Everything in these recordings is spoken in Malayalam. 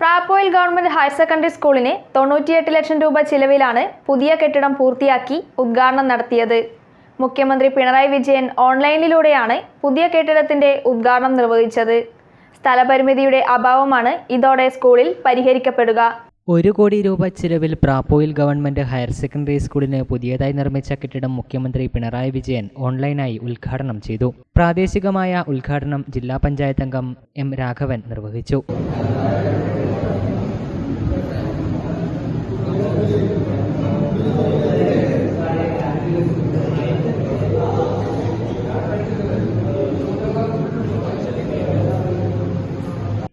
പ്രാപ്പോയിൽ ഗവൺമെന്റ് ഹയർ സെക്കൻഡറി സ്കൂളിന് തൊണ്ണൂറ്റിയെട്ട് ലക്ഷം രൂപ ചിലവിലാണ് പുതിയ കെട്ടിടം പൂർത്തിയാക്കി ഉദ്ഘാടനം നടത്തിയത്. മുഖ്യമന്ത്രി പിണറായി വിജയൻ ഓൺലൈനിലൂടെയാണ് പുതിയ കെട്ടിടത്തിന്റെ ഉദ്ഘാടനം നിർവഹിച്ചത്. സ്ഥലപരിമിതിയുടെ അഭാവമാണ് ഇതോടെ സ്കൂളിൽ പരിഹരിക്കപ്പെടുക. ഒരു കോടി രൂപ ചിലവിൽ പ്രാപ്പോയിൽ ഗവൺമെന്റ് ഹയർ സെക്കൻഡറി സ്കൂളിന് പുതിയതായി നിർമ്മിച്ച കെട്ടിടം മുഖ്യമന്ത്രി പിണറായി വിജയൻ ഓൺലൈനായി ഉദ്ഘാടനം ചെയ്തു. പ്രാദേശികമായ ഉദ്ഘാടനം ജില്ലാ പഞ്ചായത്ത് അംഗം എം രാഘവൻ നിർവഹിച്ചു.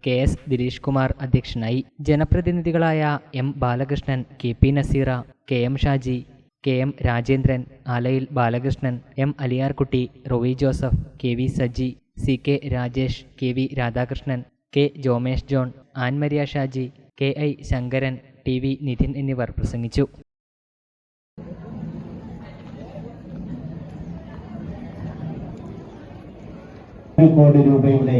കെ എസ് ദിലീഷ് കുമാർ അധ്യക്ഷനായി ജനപ്രതിനിധികളായ M Balakrishnan K P Naseera K M Shaji K M Rajendran ആലയിൽ Balakrishnan M Aliyarkutty Rovi Joseph K V Saji C K Rajesh K V Radhakrishnan K Jomesh John Ann Maria Shaji K I Sankaran T V Nithin എന്നിവർ പ്രസംഗിച്ചു. കോടി രൂപയുടെ